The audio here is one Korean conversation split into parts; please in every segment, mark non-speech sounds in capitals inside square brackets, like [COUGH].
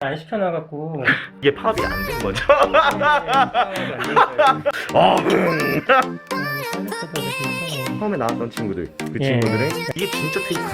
안 시켜놔갖고 이게 파업이 안 된 거죠? 네, 어, 음. 처음에 나왔던 친구들 그 예. 친구들은 이게 진짜 테이크야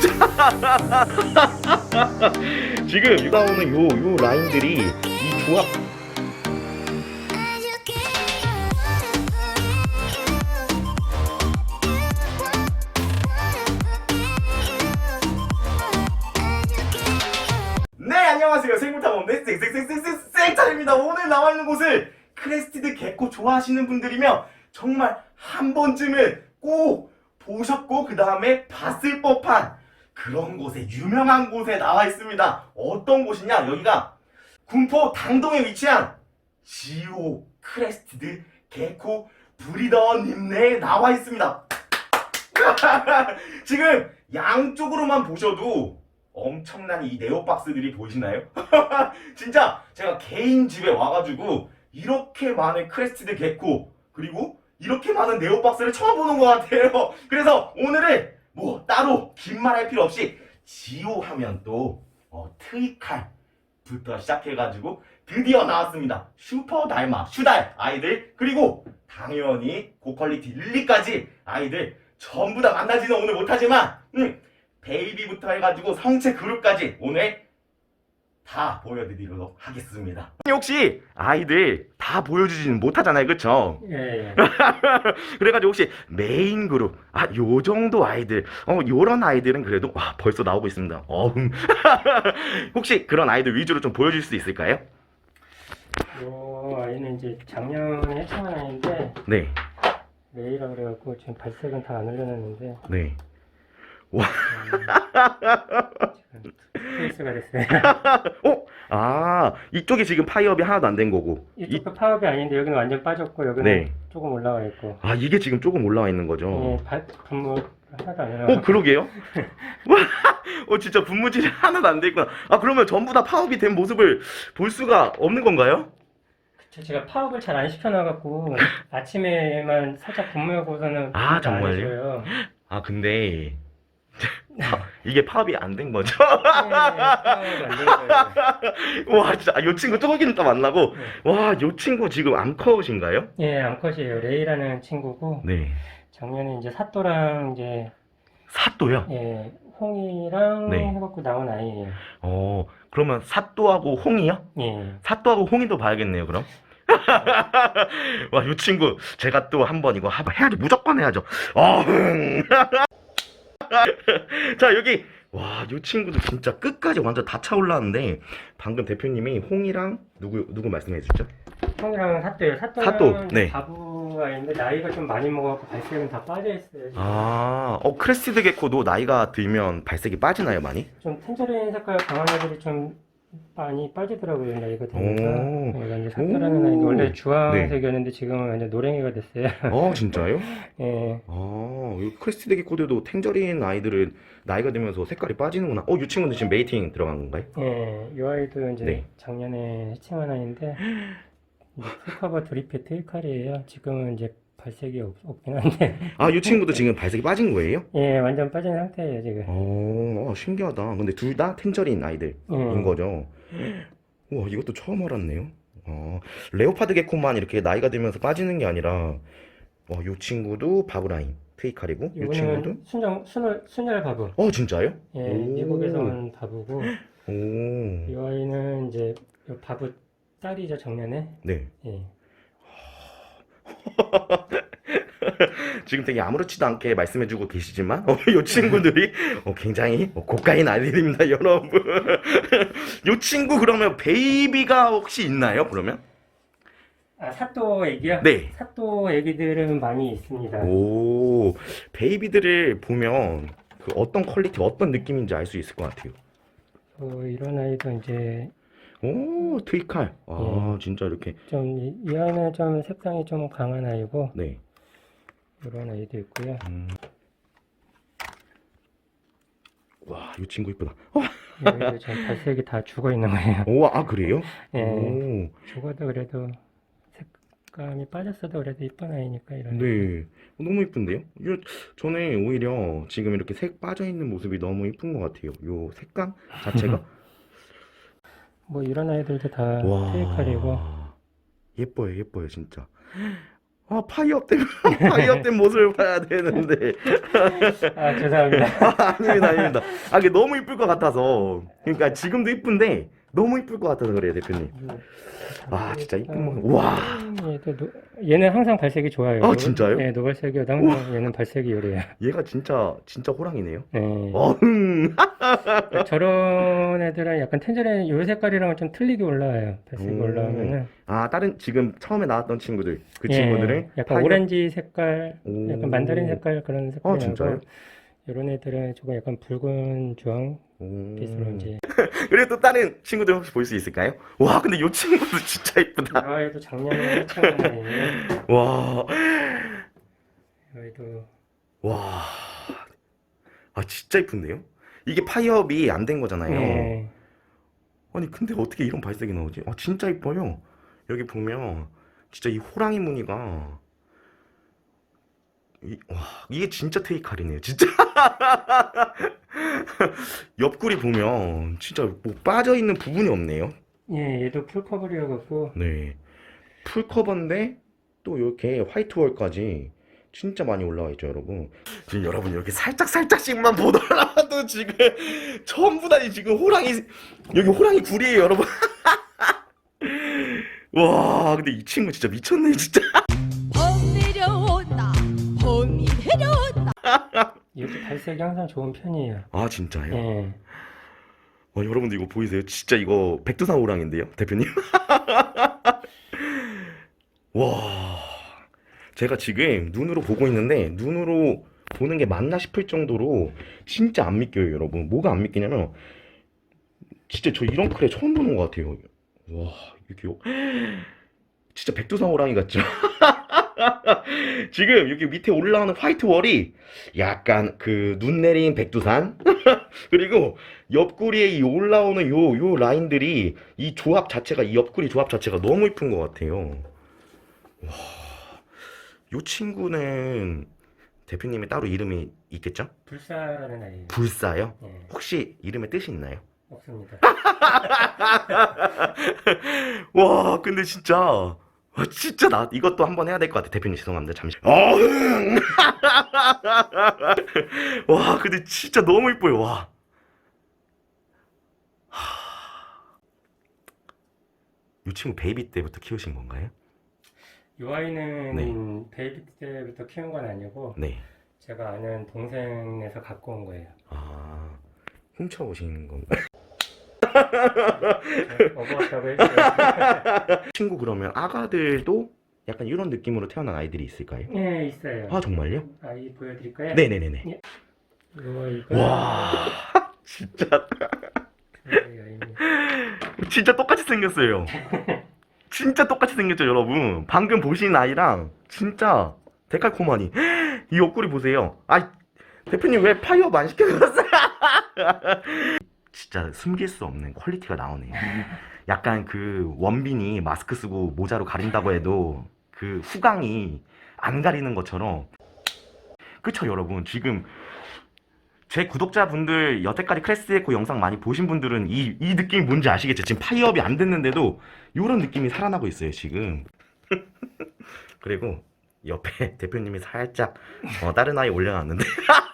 진짜 [LAUGHS] 지금 나오는 요, 요 라인들이 이 조합 쌩쌩쌩쌩쌩쌩입니다. 오늘 나와 있는 곳은 크레스티드 개코 좋아하시는 분들이면 정말 한 번쯤은 꼭 보셨고 그 다음에 봤을 법한 그런 곳에 유명한 곳에 나와 있습니다. 어떤 곳이냐? 여기가 군포 당동에 위치한 지오 크레스티드 개코 브리더님네에 나와 있습니다. [LAUGHS] 지금 양쪽으로만 보셔도 엄청난 이 네오박스들이 보이시나요? [LAUGHS] 진짜 제가 개인 집에 와가지고 이렇게 많은 크레스티드 개코 그리고 이렇게 많은 네오박스를 처음 보는 것 같아요. [LAUGHS] 그래서 오늘은 뭐 따로 긴 말 할 필요 없이 지오 하면 또 어, 트위칼부터 시작해가지고 드디어 나왔습니다. 슈퍼 달마 슈달 아이들 그리고 당연히 고퀄리티 릴리까지 아이들 전부 다 만나지는 오늘 못하지만 음, 베이비부터 해가지고 성체 그룹까지 오늘 다 보여드리도록 하겠습니다. 혹시 아이들 다 보여주지는 못하잖아요, 그쵸? 예, 예. [LAUGHS] 그래가지고 혹시 메인 그룹, 아, 요 정도 아이들, 어, 요런 아이들은 그래도, 와, 벌써 나오고 있습니다. 어흥. [LAUGHS] 혹시 그런 아이들 위주로 좀 보여줄 수 있을까요? 요 아이는 이제 작년에 해창한 아이인데 네, 레이라 그래갖고 지금 발색은 다 안 올려놨는데 네. 음, 지금 페이스가 됐어요. 어? 아, 이쪽이 지금 파이업이 하나도 안 된 거고. 이, 이쪽도 파업이 아닌데 여기는 완전 빠졌고 여기는 네. 조금 올라와 있고 아, 이게 지금 조금 올라와 있는 거죠? 예, 발 분무 하나도 안 올라와. 어, 그러게요. 어, 진짜 분무질이 하나도 안 돼 있구나. 아, 그러면 전부 다 파업이 된 모습을 볼 수가 없는 건가요? 저 제가 파업을 잘 안 시켜놔갖고 아침에만 살짝 분무하고서는 아, 정말요? 아, 근데 파- 이게 파업이 안 된 거죠? 거예요. [LAUGHS] 와, 진짜 아, 요 친구 조금 있다 만나고 와, 요 친구 지금 암컷인가요? 예, 암컷이에요. 레이라는 친구고 네. 작년에 이제 사또랑 이제 사또요? 예, 홍이랑 네. 해갖고 나온 아이예요. 어, 그러면 사또하고 홍이요? 예. 사또하고 홍이도 봐야겠네요, 그럼. [LAUGHS] 와, 이 친구 제가 또 한 번 이거 한번 해야죠. 무조건 해야죠. 어흥. [LAUGHS] [LAUGHS] 자, 여기 와, 이 친구도 진짜 끝까지 완전 다 차올랐는데 방금 대표님이 홍이랑 누구 누구 말씀해 주죠? 홍이랑 사또예요. 사또는 사또, 네. 바보가 있는데 나이가 좀 많이 먹어갖고 발색은 다 빠져 있어요. 아, 어 크레스티드 게코도 나이가 들면 발색이 빠지나요, 많이? 좀 텐저린 색깔 강한 애들이 좀 많이 빠지더라고요. 나이가 오. 되니까. 얘가 이제 사또라는 오. 아이가 원래 주황색이었는데 지금은 완전 노랭이가 됐어요. 어, 진짜요? [LAUGHS] 예. 아, 이 크레스티드 게코들도 탱저린 아이들은 나이가 들면서 색깔이 빠지는구나. 어, 이 친구는 지금 메이팅 들어간 건가요? 예, 이 아이도 이제 네. 작년에 해칭한 아이인데 [GASPS] 이제 풀커버 드리프 트위칼이에요. 지금은 이제 발색이 없, 없긴 한데 아, 이 친구도 지금 발색이 빠진 거예요? 예, 완전 빠진 상태예요 지금. 어, 어, 신기하다. 근데 둘 다 텐저린 아이들인 음. 거죠. 우와, 이것도 처음 알았네요. 어, 레오파드 게코만 이렇게 나이가 들면서 빠지는 게 아니라, 와, 이 친구도 바브라인, 트위칼이고, 이 친구도, 이거는 순정 순월 순열 바보. 어, 진짜요? 예, 오. 미국에서 온 바보고 오, 이 아이는 이제 이 바보 딸이죠 작년에. 네. 예. [LAUGHS] 지금 되게 아무렇지도 않게 말씀해주고 계시지만, 어, 이 친구들이 어, 굉장히 어, 고가인 아이들입니다, 여러분. [LAUGHS] 이 친구 그러면 베이비가 혹시 있나요, 그러면? 아 사또 애기요? 네. 사또 애기들은 많이 있습니다. 오, 베이비들을 보면 그 어떤 퀄리티, 어떤 느낌인지 알 수 있을 것 같아요. 어, 이런 아이도 이제 오, 트위칼. 아, 진짜 이렇게. 좀 이 아이는 좀 색상이 좀 강한 아이고 네. 이런 아이도 있고요. 음. 와, 이 친구 이쁘다. 여기도 지금 발색이 다 죽어 있는 거예요. [LAUGHS] 오, 아, 그래요? 예. 오, 죽어도 그래도 색감이 빠졌어도 그래도 이쁜 아이니까 이런. 네. 너무 이쁜데요? 저는 오히려 지금 이렇게 색 빠져 있는 모습이 너무 이쁜 것 같아요. 요 색감 자체가. [LAUGHS] 뭐 이런 아이들도 다 와. 테이칼이고 예뻐요, 예뻐요, 진짜. 아, 파이업 된, 파이업 된 모습을 봐야 되는데. 아 죄송합니다. [LAUGHS] 아닙니다, 아닙니다. 아, 이게 너무 이쁠 것 같아서. 그러니까 지금도 이쁜데, 너무 이쁠 것 같아서 그래요, 대표님. 아, 진짜 이쁜 모습. 와. 얘도 노- 얘는 항상 발색이 좋아요. 아, 노- 진짜요? 네, 노발색이어도 항상 얘는 발색이 요래요. 얘가 진짜, 진짜 호랑이네요. 네. 어흥. [LAUGHS] 저런 애들은 약간 텐저린 요 색깔이랑은 좀 틀리게 올라와요. 발색이 음. 올라오면은 아, 다른, 지금 처음에 나왔던 친구들. 그 예, 친구들은. 약간 파이어- 오렌지 색깔, 오. 약간 만다린 색깔 그런 색깔이 아, 진짜요? 이런 애들은 조금 약간 붉은 주황 오. 빛으로 이제 [LAUGHS] 그리고 또 다른 친구들 혹시 볼 수 있을까요? 와, 근데 이 친구도 [LAUGHS] 진짜 이쁘다. 이 아이도 작년에 애예요. 와, 이 아이도 와, 아 진짜 이쁜데요? 이게 파이업이 안 된 거잖아요. 예. 아니 근데 어떻게 이런 발색이 나오지? 아 진짜 이뻐요. 여기 보면 진짜 이 호랑이 무늬가 이, 와 이게 진짜 테이칼이네요. 진짜 [LAUGHS] [LAUGHS] 옆구리 보면 진짜 뭐 빠져 있는 부분이 없네요. 예, 얘도 풀커버리어갖고 네. 풀 커버인데 또 이렇게 화이트월까지 진짜 많이 올라와 있죠, 여러분. 지금 여러분 이렇게 살짝 살짝씩만 보더라도 지금 [LAUGHS] 전부 다 지금 호랑이 여기 호랑이 굴이에요, 여러분. [LAUGHS] 와, 근데 이 친구 진짜 미쳤네, 진짜. 봄 내려온다 봄이 내려온다 얘도 발색이 항상 좋은 편이에요. 아, 진짜요? 예. 와, 여러분들 이거 보이세요? 진짜 이거 백두산 호랑인데요, 대표님? [LAUGHS] 와, 제가 지금 눈으로 보고 있는데 눈으로 보는 게 맞나 싶을 정도로 진짜 안 믿겨요, 여러분. 뭐가 안 믿기냐면 진짜 저 이런 크레 처음 보는 것 같아요. 와, 이렇게 요- [GASPS] 진짜 백두산 호랑이 같죠? [LAUGHS] [LAUGHS] 지금 여기 밑에 올라오는 화이트 월이 약간 그 눈 내린 백두산 [LAUGHS] 그리고 옆구리에 이 올라오는 요, 요 라인들이 이 조합 자체가, 이 옆구리 조합 자체가 너무 이쁜 것 같아요. 와, 요 친구는 대표님이 따로 이름이 있겠죠? 불사라는 아이예요. 불사요? 예, 혹시 이름에 뜻이 있나요? 없습니다. [LAUGHS] 와, 근데 진짜, 와, 진짜 나 이것도 한번 해야 될 것 같아. 대표님 죄송합니다. 잠시. 어흥! [LAUGHS] 와, 근데 진짜 너무 이뻐요. 와. 이 친구 베이비 때부터 키우신 건가요? 이 아이는 네. 베이비 때부터 키운 건 아니고 네. 제가 아는 동생에서 갖고 온 거예요. 아, 훔쳐오신 건가요? 했어요. [LAUGHS] 친구 그러면 아가들도 약간 이런 느낌으로 태어난 아이들이 있을까요? 예, 있어요. 아, 정말요? 아이 보여드릴까요? 네네네네. 이거 이거 와, [LAUGHS] 진짜, 진짜 똑같이 생겼어요. [LAUGHS] 진짜 똑같이 생겼죠, 여러분. 방금 보신 아이랑 진짜 데칼코마니. [GASPS] 이 옆구리 보세요. 아, 대표님 왜 파이업 안 시켜줬어요? 진짜 숨길 수 없는 퀄리티가 나오네요. 약간 그 원빈이 마스크 쓰고 모자로 가린다고 해도 그 후광이 안 가리는 것처럼. 그쵸, 여러분. 지금 제 구독자분들 여태까지 크레스 에코 영상 많이 보신 분들은 이, 이 느낌이 뭔지 아시겠죠? 지금 파이업이 안 됐는데도 이런 느낌이 살아나고 있어요, 지금. [LAUGHS] 그리고 옆에 대표님이 살짝 어, 다른 아이 올려놨는데 [LAUGHS]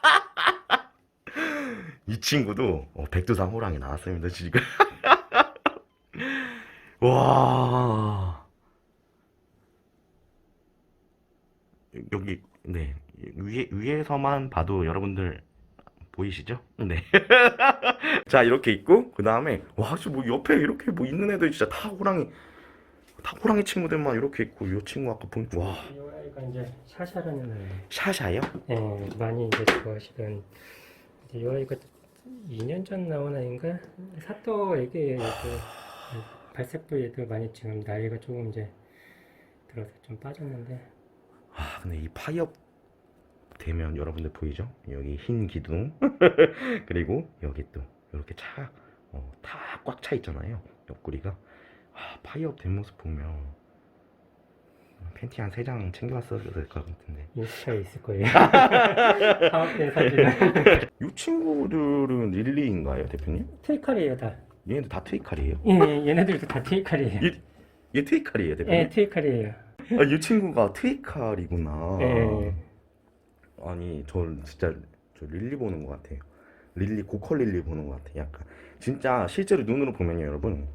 이 친구도 어, 백두산 호랑이 나왔습니다, 지금. [LAUGHS] 와. 여기 네 위에 위에서만 봐도 여러분들 보이시죠? 네. [LAUGHS] 자 이렇게 있고 그 다음에 와뭐 옆에 이렇게 뭐 있는 애들 진짜 다 호랑이 다 호랑이 친구들만 이렇게 있고 이 친구 아까 보니까 와이 아이가 이제 샤샤라는 아이. 샤샤요? 예, 많이 이제 좋아하시던 이제 이 아이가 2년 전 나온 아이인가? 사또 애기예요. 얘도. 발색도 많이 지금 나이가 조금 이제 들어서 좀 빠졌는데 아 근데 이 파이업 되면 여러분들 보이죠? 여기 흰 기둥 [LAUGHS] 그리고 여기 또 이렇게 어, 차다 꽉차 있잖아요 옆구리가 아, 파이업 된 모습 보면 팬티 한 세 장 챙겨왔어야 될 것 같은데 인스타에 있을 거예요. [LAUGHS] 파악된 사진은 [LAUGHS] 이 친구들은 릴리인가요 대표님? 테이칼이에요 다. 얘네들 다 트위칼이에요? 예, 예, 얘네들도 다 트위칼이에요. 얘, 얘 트위칼이에요, 대표님? 예, 트위칼이에요. 아, 이 친구가 트위칼이구나. 예. 아니, 전 진짜 저 릴리 보는 것 같아요. 릴리 고컬 릴리 보는 것 같아요. 약간 진짜 실제로 눈으로 보면요, 여러분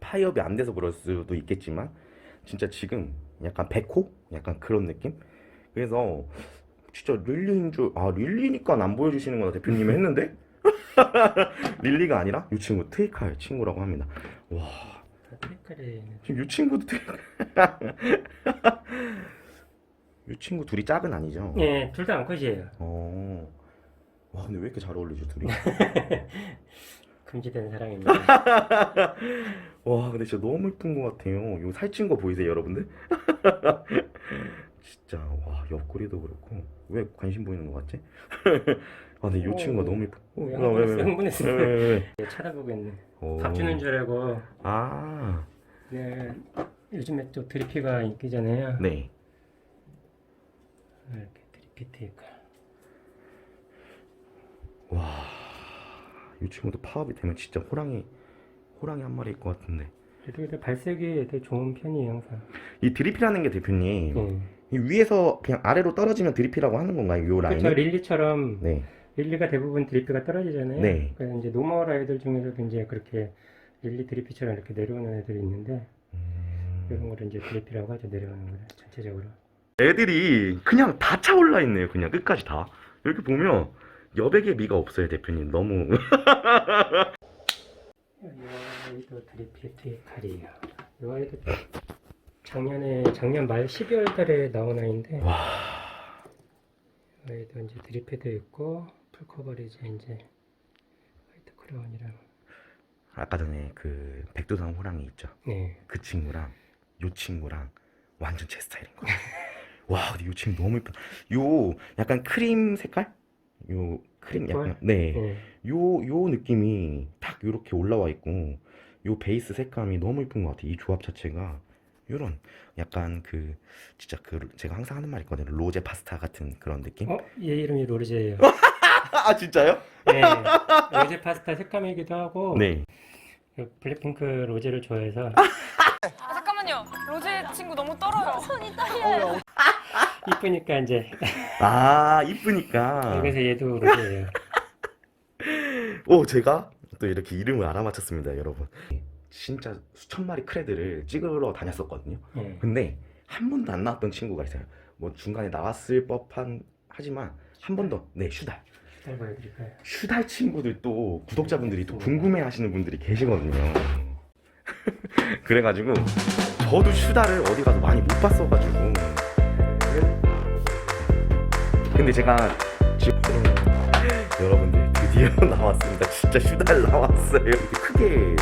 파이업이 안 돼서 그럴 수도 있겠지만 진짜 지금 약간 백호 약간 그런 느낌. 그래서 진짜 릴리인 줄 아 릴리니까 안 보여주시는구나 대표님이 했는데 [LAUGHS] 릴리가 아니라 이 친구 트위칼 친구라고 합니다. 와. 지금 이 친구도 되게 [LAUGHS] 이 친구 둘이 짝은 아니죠? 예, 둘 다 암컷이에요. 어. 와 근데 왜 이렇게 잘 어울리죠 둘이? [LAUGHS] 금지된 사랑입니다. [LAUGHS] 와 근데 진짜 너무 이쁜 것 같아요. 이거 살찐 거 보이세요 여러분들? [LAUGHS] 진짜 와 옆구리도 그렇고 왜 관심 보이는 것 같지? [LAUGHS] 아 근데 이 어, 친구가 너무 이뻐. 어, 왜나 왜, 왜, 왜? 흥분했어, 왜, 흥분했어. 왜, 왜? 예, 쳐다보고 있네. 어. 밥 주는 줄 알고. 아 예, 요즘에 또 드리피가 인기잖아요. 네. 이렇게 드리피 트위칼. 와, 이 친구도 파업이 되면 진짜 호랑이, 호랑이 한 마리일 것 같은데. 얘들 발색이 되게 좋은 편이에요, 항상. 이 드리피라는 게 대표님, 예. 이 위에서 그냥 아래로 떨어지면 드리피라고 하는 건가요? 요 라인이? 그렇죠. 릴리처럼 네. 릴리가 대부분 드리피가 떨어지잖아요. 네. 그래서 이제 노멀 아이들 중에서도 이제 그렇게 릴리 드리피처럼 이렇게 내려오는 애들이 있는데 음. 이런 거를 이제 드리피라고 하죠. 내려오는 거를 전체적으로. 애들이 그냥 다 차올라 있네요. 그냥 끝까지 다. 이렇게 보면 여백의 미가 없어요, 대표님. 너무. 이 아이도 드리피 트위칼이에요. 이 아이도 작년에 작년 말 12월 달에 나온 아이인데 와. 이 아이도 이제 드리피도 있고 풀 커버리지 이제 화이트 크라운이랑 아까 전에 그 백두산 호랑이 있죠. 네. 그 친구랑 요 친구랑 완전 제 스타일인 거야. [LAUGHS] 와, 근데 요 친구 너무 예쁘다. 요 약간 크림 색깔? 요 크림 약간 네. 네. 요 요 느낌이 딱 요렇게 올라와 있고 요 베이스 색감이 너무 예쁜 것 같아요. 이 조합 자체가 요런 약간 그 진짜 그 제가 항상 하는 말 있거든요. 로제 파스타 같은 그런 느낌? 어? 얘 이름이 로르제예요. [LAUGHS] 아, 진짜요? 네. 로제 파스타 색감이기도 하고 네. 그 블랙핑크 로제를 좋아해서 아, 잠깐만요. 로제 친구 너무 떨어요. 손이 떨려요. 이쁘니까 이제 아, 이쁘니까. 그래서 얘도 로제예요. 오, 제가 또 이렇게 이름을 알아맞혔습니다, 여러분. 진짜 수천 마리 크레드를 찍으러 다녔었거든요. 네. 근데 한 번도 안 나왔던 친구가 있어요. 뭐 중간에 나왔을 법한 하지만 한 번도 네 슈달 잘 보여드릴까요? 슈달 친구들 또 구독자분들이 또 궁금해 하시는 분들이 계시거든요. [LAUGHS] 그래가지고 저도 슈달을 어디 가서 많이 못 봤어가지고 근데 제가 지금 여러분들 드디어 [LAUGHS] 나왔습니다. 진짜 슈달 나왔어요. 크게